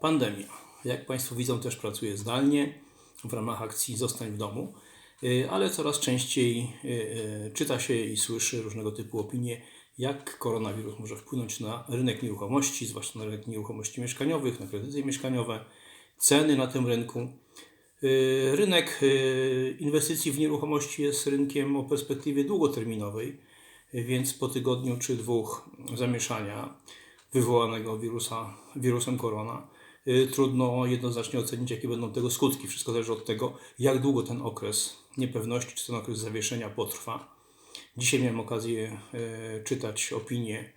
Pandemia. Jak Państwo widzą, też pracuję zdalnie w ramach akcji Zostań w domu, Y, ale coraz częściej y, y, czyta się i słyszy różnego typu opinie, jak koronawirus może wpłynąć na rynek nieruchomości, zwłaszcza na rynek nieruchomości mieszkaniowych, na kredyty mieszkaniowe, ceny na tym rynku. Rynek inwestycji w nieruchomości jest rynkiem o perspektywie długoterminowej, więc po tygodniu czy dwóch zamieszania wywołanego wirusa, wirusem korona, trudno jednoznacznie ocenić, jakie będą tego skutki. Wszystko zależy od tego, jak długo ten okres niepewności czy ten okres zawieszenia potrwa. Dzisiaj miałem okazję y, czytać opinie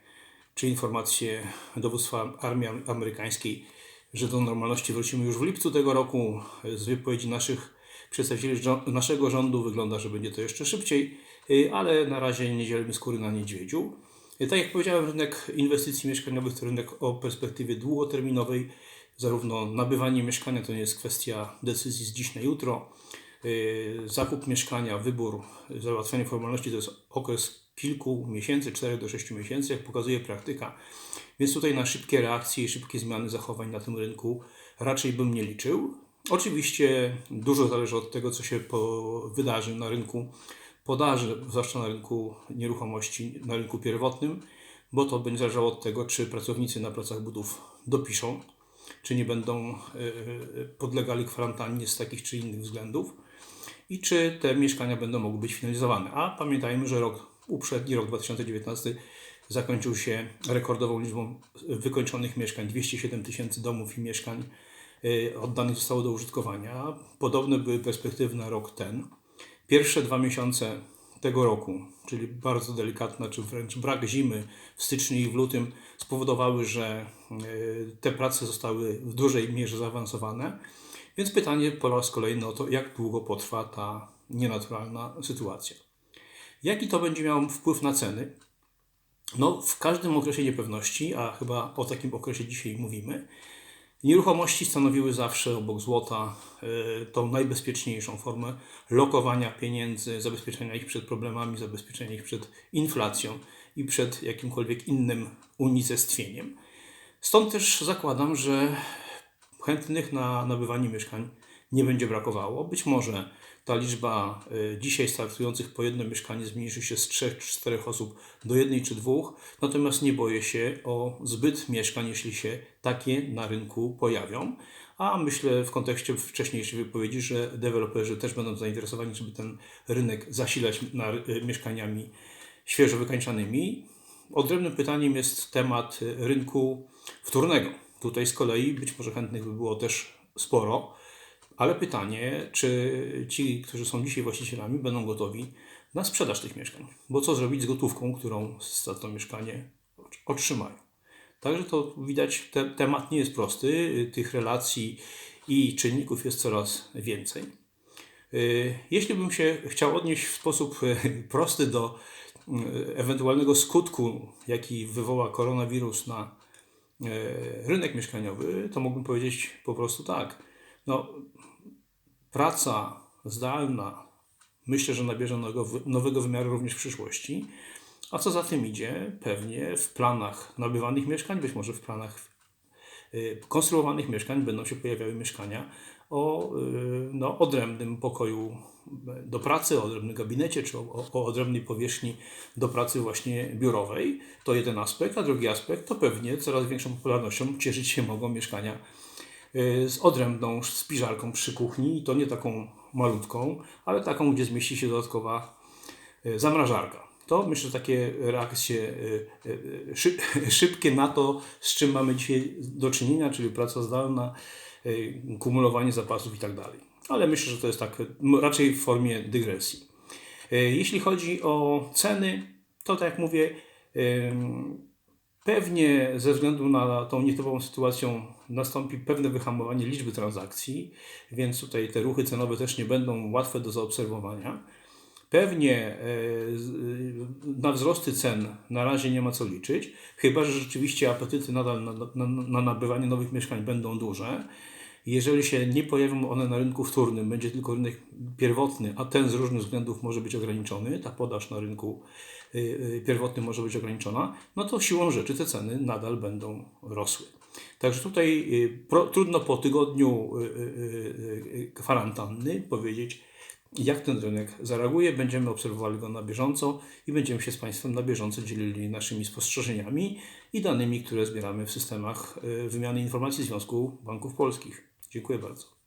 czy informacje dowództwa armii am- amerykańskiej, że do normalności wrócimy już w lipcu tego roku. Z wypowiedzi naszych przedstawicieli naszego rządu wygląda, że będzie to jeszcze szybciej, y, ale na razie nie dzielimy skóry na niedźwiedziu. Y, Tak jak powiedziałem, rynek inwestycji mieszkaniowych to rynek o perspektywie długoterminowej. Zarówno nabywanie mieszkania to nie jest kwestia decyzji z dziś na jutro. Y, Zakup mieszkania, wybór, załatwianie formalności to jest okres kilku miesięcy, 4 do 6 miesięcy, jak pokazuje praktyka. Więc tutaj na szybkie reakcje i szybkie zmiany zachowań na tym rynku raczej bym nie liczył. Oczywiście dużo zależy od tego, co się po, wydarzy na rynku podaży, zwłaszcza na rynku nieruchomości, na rynku pierwotnym, bo to będzie zależało od tego, czy pracownicy na placach budów dopiszą, czy nie będą y, podlegali kwarantannie z takich czy innych względów i czy te mieszkania będą mogły być finalizowane. A pamiętajmy, że rok uprzedni, rok 2019, zakończył się rekordową liczbą wykończonych mieszkań 207 tysięcy domów i mieszkań y, oddanych zostało do użytkowania. Podobne były perspektywy na rok ten. Pierwsze dwa miesiące tego roku, czyli bardzo delikatna, czy wręcz brak zimy w styczniu i w lutym, spowodowały, że y, te prace zostały w dużej mierze zaawansowane. Więc pytanie po raz kolejny o to, jak długo potrwa ta nienaturalna sytuacja. Jaki to będzie miało wpływ na ceny? No, w każdym okresie niepewności, a chyba o takim okresie dzisiaj mówimy, nieruchomości stanowiły zawsze obok złota y, tą najbezpieczniejszą formę lokowania pieniędzy, zabezpieczenia ich przed problemami, zabezpieczenia ich przed inflacją i przed jakimkolwiek innym unicestwieniem. Stąd też zakładam, że chętnych na nabywanie mieszkań nie będzie brakowało. Być może ta liczba y, dzisiaj startujących po jedno mieszkanie zmniejszy się z trzech czy czterech osób do jednej czy dwóch, natomiast nie boję się o zbyt mieszkań, jeśli się takie na rynku pojawią. A myślę w kontekście wcześniejszej wypowiedzi, że deweloperzy też będą zainteresowani, żeby ten rynek zasilać y, mieszkaniami świeżo wykańczanymi. Odrębnym pytaniem jest temat rynku wtórnego. Tutaj z kolei być może chętnych by było też sporo, ale pytanie, czy ci, którzy są dzisiaj właścicielami, będą gotowi na sprzedaż tych mieszkań. Bo co zrobić z gotówką, którą za to mieszkanie otrzymają? Także to widać, te, temat nie jest prosty, tych relacji i czynników jest coraz więcej. Y, Jeśli bym się chciał odnieść w sposób y, prosty do y, ewentualnego skutku, jaki wywoła koronawirus na y, rynek mieszkaniowy, to mógłbym powiedzieć po prostu tak. No, praca zdalna myślę, że nabierze nowego, wymiaru również w przyszłości. A co za tym idzie, pewnie w planach nabywanych mieszkań, być może w planach y, konstruowanych mieszkań będą się pojawiały mieszkania o y, no, odrębnym pokoju do pracy, o odrębnym gabinecie, czy o, o, odrębnej powierzchni do pracy właśnie biurowej. To jeden aspekt, a drugi aspekt to pewnie coraz większą popularnością cieszyć się mogą mieszkania y, z odrębną spiżarką przy kuchni i to nie taką malutką, ale taką, gdzie zmieści się dodatkowa y, zamrażarka. To myślę, że takie reakcje y, y, szy, szybkie na to, z czym mamy dzisiaj do czynienia, czyli praca zdalna, y, kumulowanie zapasów i tak dalej. Ale myślę, że to jest tak raczej w formie dygresji. Y, Jeśli chodzi o ceny, to tak jak mówię, Pewnie ze względu na tą nietypową sytuację nastąpi pewne wyhamowanie liczby transakcji, więc tutaj te ruchy cenowe też nie będą łatwe do zaobserwowania. Pewnie e, z- na wzrosty cen na razie nie ma co liczyć, chyba że rzeczywiście apetyty nadal na, na, na nabywanie nowych mieszkań będą duże. Jeżeli się nie pojawią one na rynku wtórnym, będzie tylko rynek pierwotny, a ten z różnych względów może być ograniczony, ta podaż na rynku pierwotnym może być ograniczona, no to siłą rzeczy te ceny nadal będą rosły. Także tutaj y, pro, trudno po tygodniu y, y, y, kwarantanny powiedzieć, jak ten rynek zareaguje. Będziemy obserwowali go na bieżąco i będziemy się z Państwem na bieżąco dzielili naszymi spostrzeżeniami i danymi, które zbieramy w systemach y, wymiany informacji Związku Banków Polskich. Dziękuję bardzo.